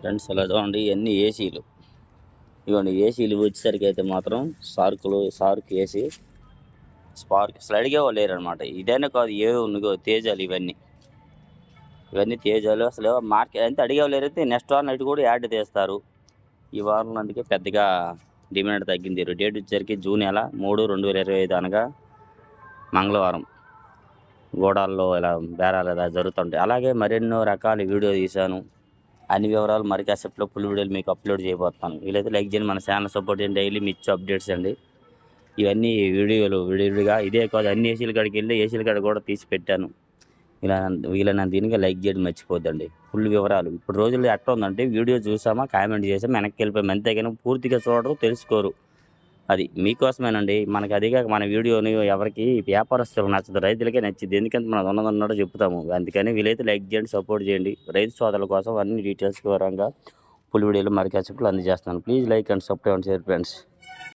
Friends అలా చూడండి ఇవన్నీ ఏసీలు. ఇవ్వండి ఏసీలు వచ్చేసరికి అయితే మాత్రం సార్కులు సార్క్ ఏసీ స్పార్క్ అసలు అడిగే లేరనమాట ఇదైనా కాదు ఏ ఉన్నగో తేజాలు ఇవన్నీ. ఇవన్నీ తేజాలు అసలు మార్కెట్ అంతా అడిగేవాళ్ళైతే నెక్స్ట్ వారం నైట్ కూడా యాడ్ తీస్తారు. ఈ వారం అందుకే పెద్దగా డిమాండ్ తగ్గింది. డేట్ వచ్చేసరికి జూన్ నెల మూడు రెండు వేల ఇరవై ఐదు అనగా మంగళవారం. గోడాల్లో ఇలా బేరాలు ఇలా జరుగుతుంటాయి. అలాగే మరెన్నో రకాల వీడియో తీశాను. అన్ని వివరాలు మరి కాసేపులో ఫుల్ వీడియోలు మీకు అప్లోడ్ చేయబోతాను వీలైతే లైక్ చేయండి మన ఛానల్ సపోర్ట్ చేయండి డైలీ మీ ఇచ్చే అప్డేట్స్ అండి. ఇవన్నీ వీడియోలు విడివిడిగా ఇదే కాదు అన్ని ఏసీల కాడికి వెళ్ళి ఏసీల కాడ కూడా తీసి పెట్టాను. ఇలా వీళ్ళని దీనికి లైక్ చేయడం మర్చిపోద్దండి. ఫుల్ వివరాలు. ఇప్పుడు రోజుల్లో ఎట్లా ఉందంటే వీడియో చూసామా కామెంట్ చేసామా వెనక్కి వెళ్ళిపోయాం అంతేగాని పూర్తిగా చూడరు తెలుసుకోరు. అది మీకోసమేనండి. మనకి అదిగా మన వీడియోని ఎవరికి వ్యాపారస్తులకు నచ్చదు రైతులకే నచ్చింది ఎందుకంటే మనం ఉన్నదన్నట్టు చెప్తాము. అందుకని వీలైతే లైక్ చేయండి సపోర్ట్ చేయండి. రైతు సోదరుల కోసం అన్ని డీటెయిల్స్ వివరంగా ఫుల్ వీడియోలు మరి అందజేస్తాను please like and support and share friends.